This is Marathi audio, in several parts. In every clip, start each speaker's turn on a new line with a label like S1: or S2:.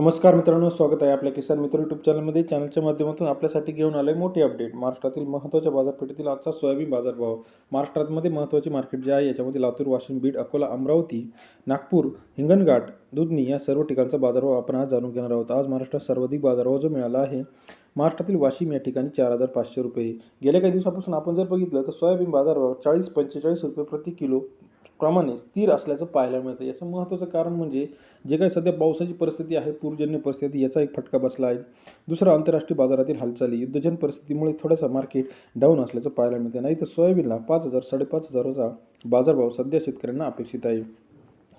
S1: नमस्कार मित्रांनो स्वागत आहे आपल्या किसान मित्र यूट्यूब चॅनलमध्ये चॅनलच्या माध्यमातून आपल्यासाठी घेऊन आले मोठी अपडेट महाराष्ट्रातील महत्त्वाच्या बाजारपेठेतील आजचा सोयाबीन बाजारभाव. महाराष्ट्रामध्ये महत्त्वाचे मार्केट जे आहे याच्यामध्ये लातूर वाशिम बीड अकोला अमरावती नागपूर हिंगणघाट दुधनी या सर्व ठिकाणचा बाजारभाव आपण आज जाणून घेणार आहोत. आज महाराष्ट्रात सर्वाधिक बाजारभाव जो मिळाला आहे महाराष्ट्रातील वाशिम या ठिकाणी चार हजार पाचशे रुपये. गेल्या काही दिवसापासून आपण जर बघितलं तर सोयाबीन बाजारभाव चाळीस पंचेचाळीस रुपये प्रति किलो प्रमाणे स्थिर असल्याचं पाहायला मिळतं. याचं महत्त्वाचं कारण म्हणजे जे काही सध्या पावसाची परिस्थिती आहे पूरजन्य परिस्थिती याचा एक फटका बसला आहे. दुसरं आंतरराष्ट्रीय बाजारातील हालचाली युद्धजन परिस्थितीमुळे थोडंसं मार्केट डाऊन असल्याचं पाहायला मिळतं. नाही तर सोयाबीनला पाच हजार साडेपाच हजाराचा बाजारभाव सध्या शेतकऱ्यांना अपेक्षित आहे.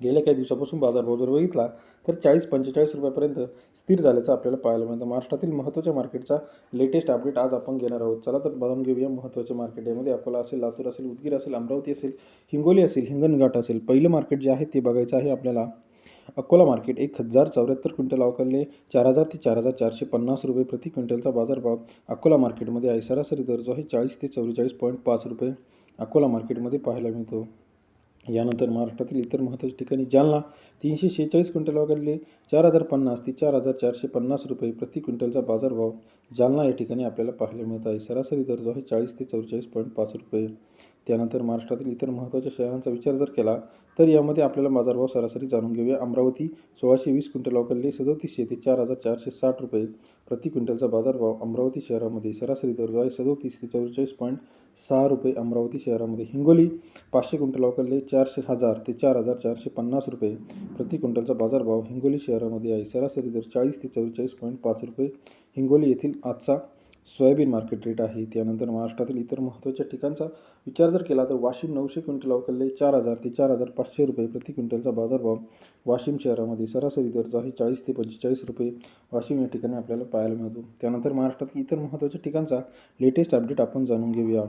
S1: गेल्या काही दिवसापासून बाजारभाव जर बघितला तर चाळीस पंचेचाळीस रुपयापर्यंत स्थिर झाल्याचं आपल्याला पाहायला मिळतं. महाराष्ट्रातील महत्त्वाच्या मार्केटचा लेटेस्ट अपडेट आज आपण घेणार आहोत. चला तर बघून घेऊया महत्त्वाच्या मार्केट यामध्ये अकोला असेल लातूर असेल उदगीर असेल अमरावती असेल हिंगोली असेल हिंगणघाट असेल पहिलं मार्केट जे आहे ते बघायचं आहे आपल्याला. अकोला मार्केट एक हजार चौऱ्याहत्तर क्विंटल अवकालले चार हजार ते चार हजार चारशे पन्नास रुपये प्रति क्विंटलचा बाजारभाव अकोला मार्केटमध्ये आहे. सरासरी दर जो आहे चाळीस ते चव्वेचाळीस पॉईंट पाच रुपये अकोला मार्केटमध्ये पाहायला मिळतो. यानंतर महाराष्ट्रातील इतर महत्त्वाच्या ठिकाणी जालना तीनशे शेहेचाळीस क्विंटल वगैरे चार हजार पन्नास ते चार हजार चारशे पन्नास रुपये प्रति क्विंटलचा बाजारभाव जालना या ठिकाणी आपल्याला पाहायला मिळत आहे. सरासरी दर जो आहे चाळीस ते चौवेचाळीस पॉईंट पाच रुपये. त्यानंतर महाराष्ट्रातील इतर महत्त्वाच्या शहरांचा विचार जर केला तर यामध्ये आपल्याला बाजारभाव सरासरी जाणून घेऊया. अमरावती सोळाशे वीस क्विंटल वगळले सदोतीसशे ते चार हजार चारशे साठ रुपये प्रति क्विंटलचा बाजारभाव अमरावती शहरामध्ये सरासरी दर जो आहे सदोतीस ते चव्वेचाळीस पॉईंट सहा रुपये अमरावती शहरामध्ये. हिंगोली पाचशे क्विंटल वगळले चारशे हजार ते चार हजार चारशे पन्नास रुपये प्रति क्विंटलचा बाजारभाव हिंगोली शहरामध्ये आहे. सरासरी दर चाळीस ते चव्वेचाळीस पॉईंट पाच रुपये हिंगोली येथील आजचा सोयाबीन मार्केट रेट आहे. त्यानंतर महाराष्ट्रातील इतर महत्त्वाच्या ठिकाणचा विचार जर केला तर वाशिम नऊशे क्विंटल अवकलले चार हजार ते चार हजार पाचशे रुपये प्रति क्विंटलचा बाजारभाव वाशिम शहरामध्ये सरासरी दर जो आहे चाळीस ते पंचेचाळीस रुपये. वाशिम या ठिकाणी आपल्याला पाहायला मिळतो. त्यानंतर महाराष्ट्रातील इतर महत्त्वाच्या ठिकाणचा लेटेस्ट अपडेट आपण जाणून घेऊया.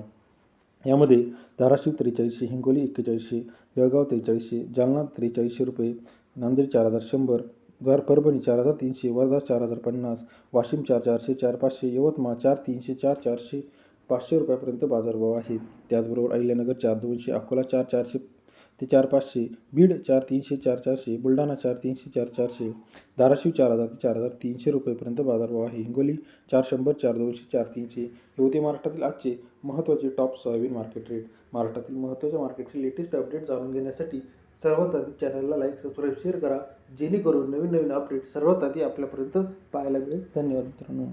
S1: यामध्ये धाराशिव त्रेचाळीसशे हिंगोली एक्केचाळीसशे जळगाव त्रेचाळीसशे जालना त्रेचाळीसशे रुपये नांदेड चार हजार शंभर घर परभणी चार हजार तीनशे वर्धा चार हजार पन्नास वाशिम चार चारशे चार पाचशे यवतमाळ चार तीनशे चार चारशे पाचशे रुपयापर्यंत बाजारभाव आहे त्याचबरोबर अहिल्यानगर चार दोनशे अकोला चार चारशे ते चार पाचशे बीड चार तीनशे चार चारशे बुलढाणा चार तीनशे चार चारशे धाराशिव चार हजार ते चार हजार तीनशे रुपयेपर्यंत बाजारभाव आहे. हिंगोली चार शंभर चार दोनशे चार तीनशे हे होते महाराष्ट्रातील आजचे महत्त्वाचे टॉप सोयाबीन मार्केट रेट महाराष्ट्रातील महत्त्वाच्या मार्केटचे लेटेस्ट अपडेट जाणून घेण्यासाठी सर्वात आधी चॅनलला लाईक सबस्क्राईब शेअर करा. जेणेकरून नवीन नवीन अपडेट सर्वात आधी आपल्यापर्यंत पाहायला मिळेल. धन्यवाद मित्रांनो.